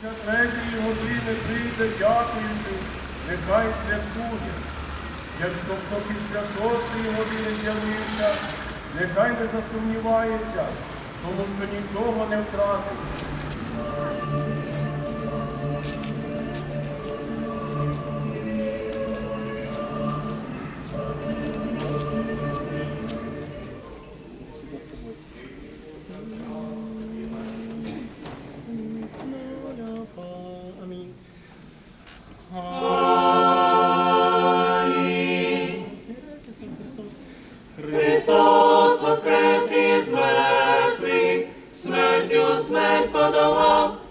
Після третьої години прийде дякуючи, нехай святкує. Якщо хто після шостої години з'явився, нехай не засумнівається, тому що нічого не втратив.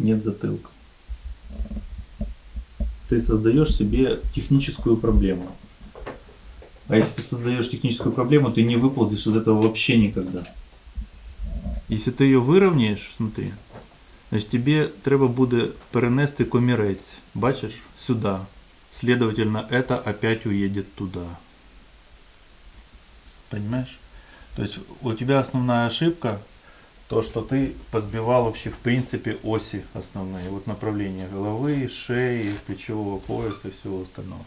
Нет затылка. Ты создаешь себе техническую проблему. А если ты создаешь техническую проблему, ты не выползешь из этого вообще никогда. Если ты ее выровняешь, смотри, значит тебе треба буде перенести комірець, бачиш, сюда. Следовательно, это опять уедет туда. Понимаешь? То есть у тебя основная ошибка то, что ты позбивал вообще в принципе оси основные, вот направления головы, шеи, плечевого пояса и всего остального.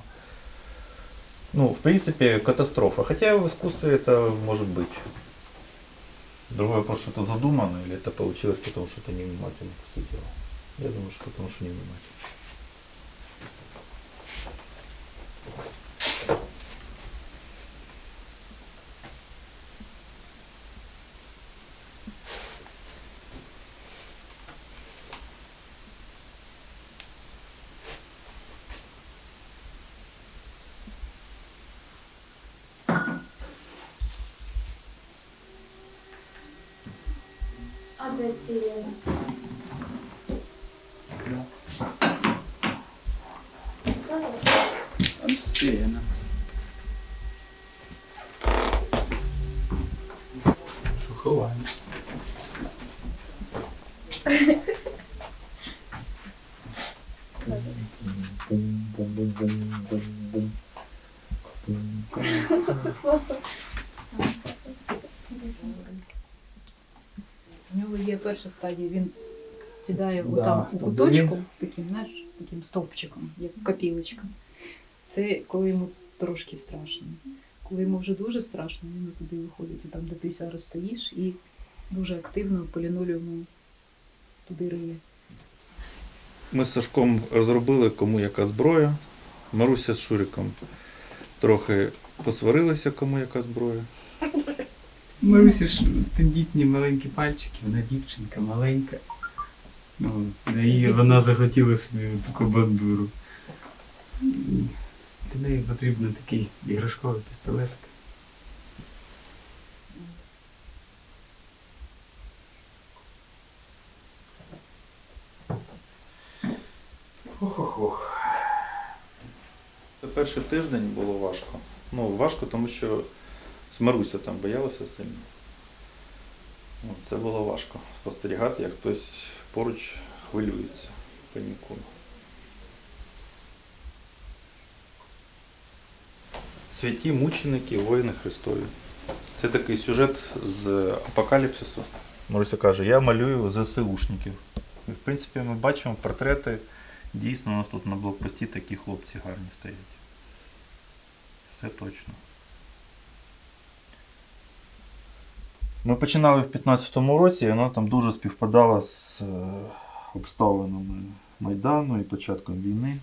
Ну, в принципе, катастрофа. Хотя в искусстве это может быть. Другой вопрос, что это задумано, или это получилось потому, что ты невнимательно поступил. Я думаю, что потому, что невнимательно. Опять сирена. Там сирена. Що ховаємо? У нього є перша стадія, він сідає Да, отам у куточку, таким, знаєш, з таким стовпчиком, як копілочка. Це коли йому трошки страшно. Коли йому вже дуже страшно, він туди виходить, і там, де ти зараз стоїш, і дуже активно по лінолеуму туди риє. Ми з Сашком розробили, кому яка зброя. Маруся з Шуриком трохи посварилися, кому яка зброя. Маруся ж тендітні маленькі пальчики, вона дівчинка маленька. Ну, її вона захотіла собі таку бандуру. Для неї потрібен такий іграшковий пістолетик. Ох-ох-ох. Перший тиждень було важко. Ну, важко, тому що з Маруся там боялася сильно. Це було важко спостерігати, як хтось поруч хвилюється, панікує. Святі мученики, воїни Христові. Це такий сюжет з апокаліпсису. Маруся каже, я малюю ЗСУшників. І, в принципі, ми бачимо портрети. Дійсно, у нас тут на блокпості такі хлопці гарні стоять. Все точно. Ми починали в 15-му році, і вона там дуже співпадала з е, обставинами Майдану і початком війни.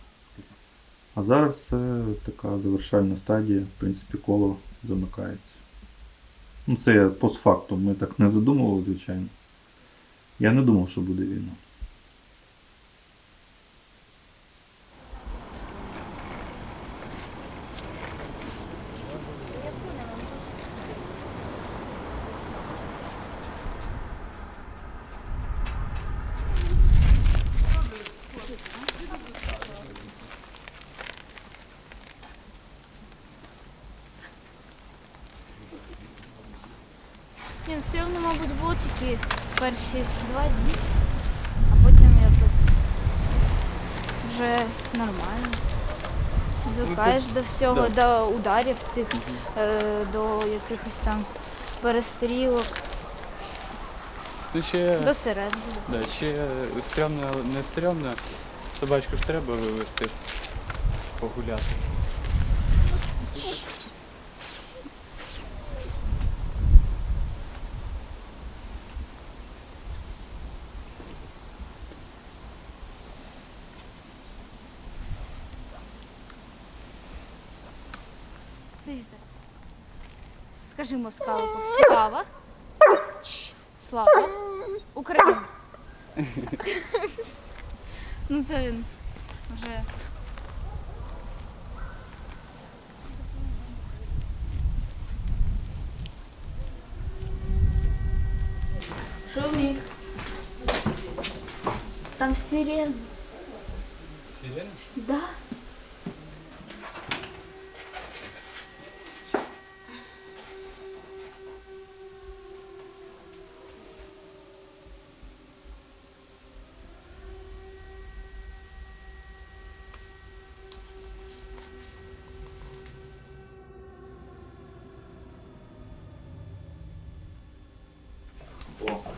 А зараз це така завершальна стадія, в принципі, коло замикається. Ну, це постфактум, ми так не задумували, звичайно. Я не думав, що буде війна. Ні, ну, все одно, мабуть, було тільки перші два дні, а потім якось вже нормально. Звикаєш до всього, до ударів цих, е, до якихось там перестрілок, Ну ще, до сирен. да, ще стрьомно, не стрьомно. Собачку ж треба вивезти, погуляти. Сидите. Скажи москалику, слава. Слава. Україна. ну це він вже. Шумик. Там сирена. Сирена? Да.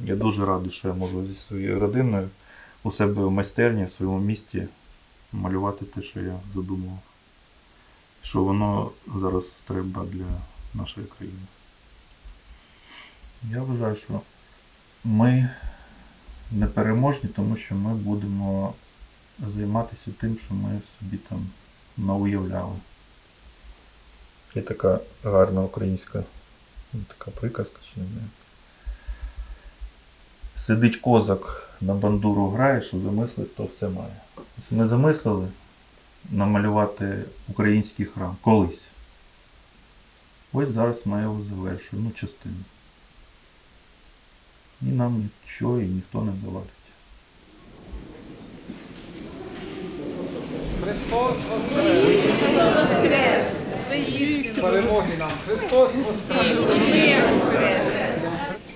Я дуже радий, що я можу зі своєю родиною у себе в майстерні, в своєму місті малювати те, що я задумував. Що воно зараз треба для нашої країни. Я вважаю, що ми не переможні, тому що ми будемо займатися тим, що ми собі там науявляли. Є така гарна українська ну, така приказка, чи не знаю. Сидить козак на бандуру грає, що замислить, то все має. Ми замислили намалювати український храм колись. Ось зараз ми його завершуємо, ну частину. І нам нічого і ніхто не завалить. Христос Воскрес! Перемоги нам! Христос Воскрес!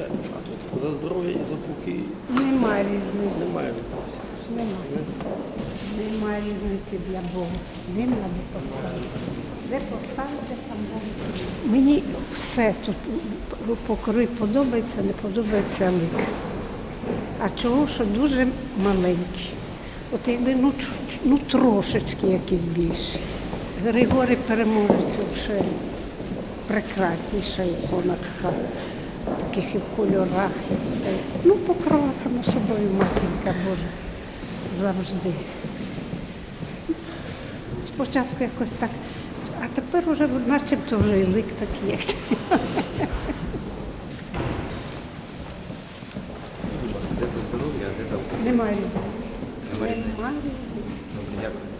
Життя, а тут за здоров'я і за пуки Немає різниці. немає різниці. Немає. Немає різниці для Бога. Ним треба поставити. Де поставити, там Бог. Мені все тут покори подобається, не подобається лик. А чого, що дуже маленький. От якби ну, ну трошечки якийсь більший. Григорій переможець взагалі прекрасніша ікона така, таких і в кольорах, і все. Ну, покрова само собою матінка Божа завжди. Спочатку якось так, а тепер уже начебто вже і лик такий, як. Немає різниці. Немає різниці. Добре, дякую.